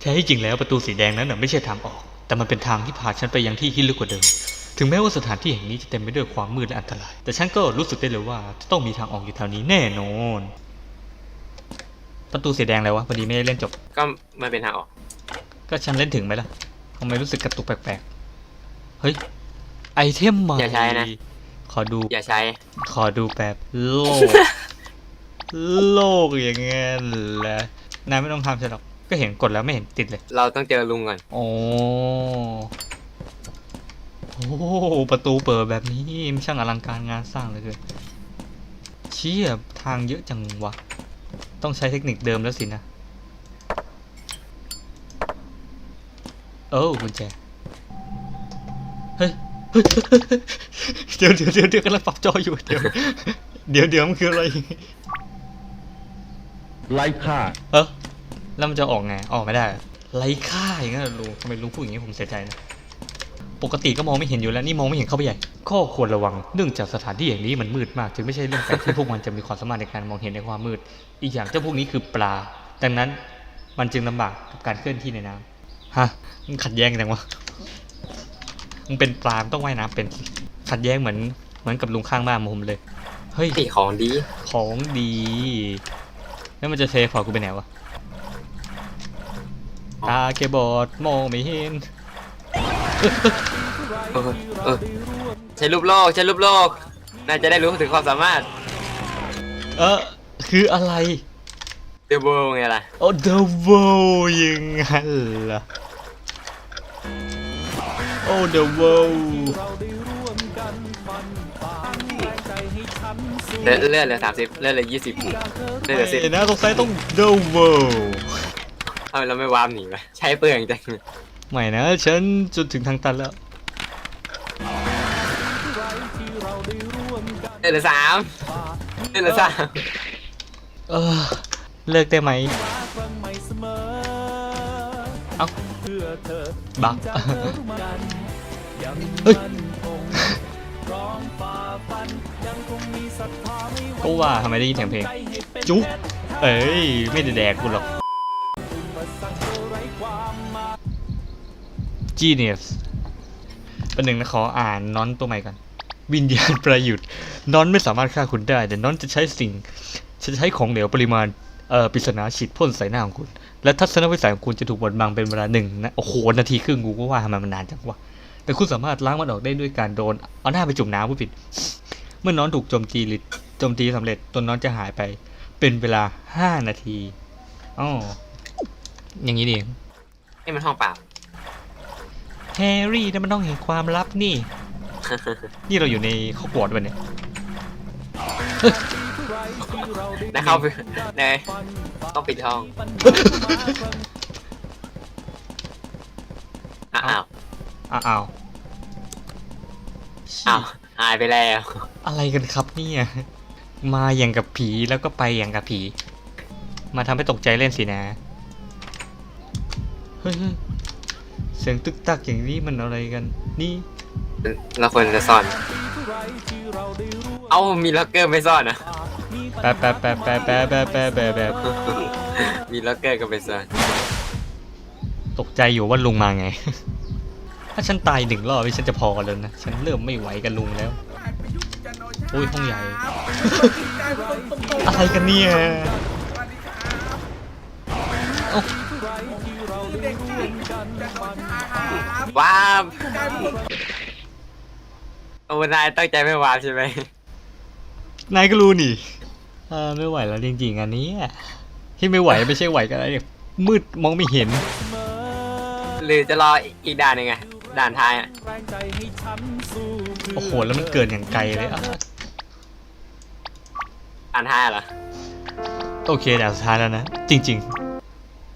แท้ที่จริงแล้วประตูสีแดงนั้นน่ะไม่ใช่ทางออก แต่มันเป็นทางที่พาฉันไปยังที่ที่ลึกกว่าเดิม ถึงแม้ว่าสถานที่แห่งนี้จะเต็มไปด้วยความมืดและอันตราย แต่ฉันก็รู้สึกได้เลยว่าจะต้องมีทางออกอยู่แถวนี้แน่นอน ประตูสีแดงอะไรวะพอดีไม่ได้เล่นจบ ก็มันเป็นทางออก ก็ฉันเล่นถึงไหมล่ะทำไมรู้สึกกระตุกแปลกๆ เฮ้ย ไอเทมใหม่อย่าใช้นะ ขอดู อย่าใช้ ขอดูแบบโลก โลกอย่างเงี้ยแหละนายไม่ต้องทำฉันหรอก ก็เห็นกดแล้วไม่เห็นติดเลย เราต้องเจอลุงก่อนโอ้โอ้ประตูเปิดแบบนี้มันช่างอลังการงานสร้างเหลยเกินเชี่ยทางเยอะจังวะ ต้องใช้เทคนิคเดิมแล้วสินะโอ้กุญแจเฮ้ยเฮ้ยเดี๋ยวเดี๋ยวเดี๋ยวเดี๋ยวกำลังปรับจออยู่เดี๋ยวเดี๋ยวเดี๋ยวมันคืออะไรไร้ค่าเออ แล้วมันจะออกไง ออกไม่ได้เหรอไร้ค่าอย่างนั้นเหรอลุงทำไมลุงพูดอย่างนี้ผมเสียใจนะ ปกติก็มองไม่เห็นอยู่แล้ว นี่มองไม่เห็นเข้าไปใหญ่ ข้อควรระวัง เนื่องจากสถานที่อย่างนี้มันมืดมาก จึงไม่ใช่เรื่องแปลกที่พวกมันจะมีความสามารถในการมองเห็นในความมืด อีกอย่างเจ้าพวกนี้คือปลา ดังนั้นมันจึงลำบากกับการเคลื่อนที่ในน้ำฮะ มันขัดแย้งจังวะ มึงเป็นปลามึงต้องว่ายน้ำเป็น ขัดแย้งเหมือนเหมือนกับลุงข้างบ้านผมเลย เฮ้ยนี่ของดี ของดี แล้วมันจะเซฟพอร์ตกูไปไหนวะ ตาแกบอดมองไม่เห็นเออเออใช้รูปโลกใช้รูปโลกน่าจะได้รู้ถึงความสามารถเออคืออะไร เดอะเวิลไงล่ะโอ้ The World ยังไงล่ะโอ้ The World เลือดเลือดเหลือสามสิบเลือดเหลือยี่สิบเลือดเหลือสิบไม่นะตรงซ้ายต้อง The World ทำไมเราไม่วามหนีวะใช้เปลืองจังไม่นะฉันจนถึงทางตันแล้วเลือดเหลือสามเลือดเหลือสามเออเลิกได้ไหมเอ้าบักเฮ้ยก็ว่าทำไมได้ยินเสียงเพลง จุ๊บเอ้ย ไม่ได้แดกกูหรอก Genius เป็นหนึ่งนะขออ่านนอนตัวใหม่กันวิญญาณประยุทธ์นอนไม่สามารถฆ่าคุณได้ แต่นอนจะใช้สิ่งจะใช้ของเหลวปริมาณเอ่อปริศนาฉีดพ่นใส่หน้าของคุณ และทัศนวิสัยของคุณจะถูกบดบังเป็นเวลาหนึ่งนะโอ้โหนาทีครึ่งกูก็ว่าทำไมมันนานจังวะแต่คุณสามารถล้างมันออกได้ด้วยการโดน เอาหน้าไปจุ่มน้ำผู้ผิด เมื่อน้อนถูกโจมตีหรือโจมตีสำเร็จตัวน้อนจะหายไป เป็นเวลาห้านาทีอ๋ออย่างนี้นี่เองนี่มันห้องเปล่า แฮร์รี่นั่นมันต้องเห็นความลับนี่ นี่เราอยู่ในข้อกวอดวันเนี่ยนะเข้าไปในต้องปิดห้องอ้าวอ้าว อ้าว อ้าวหายไปแล้ว อะไรกันครับเนี่ย มาอย่างกับผีแล้วก็ไปอย่างกับผี มาทำให้ตกใจเล่นสินะ เฮ้ย เฮ้ยเสียงตึกตักอย่างนี้มันอะไรกัน นี่เราควรจะซ่อน เอ้ามีล็อกเกอร์ไม่ซ่อนนะแปะแปะแปะแปะแปะแปะแปะแปะแปะมีล็อกเกอร์ก็ไม่ซ่อน ตกใจอยู่ว่าลุงมาไง ถ้าฉันตายหนึ่งรอบนี่ฉันจะพอแล้วนะ ฉันเริ่มไม่ไหวกับลุงแล้วโอ้ยห้องใหญ่ อะไรกันเนี่ยเอ้า ว้าบโอ้นายตั้งใจไม่วาบใช่ไหมนายก็รู้นี่เออไม่ไหวแล้วจริงๆอันนี้ที่ไม่ไหวไม่ใช่ไหวกันอะไรเนี่ยมืดมองไม่เห็น หรือจะรออีกด่านหนึ่งไงด่านท้ายอะโอ้โห แล้วมันเกินอย่างไกลเลยอะด่านท้ายเหรอ โอเคแต่สุดท้ายแล้วนะ จริง ๆ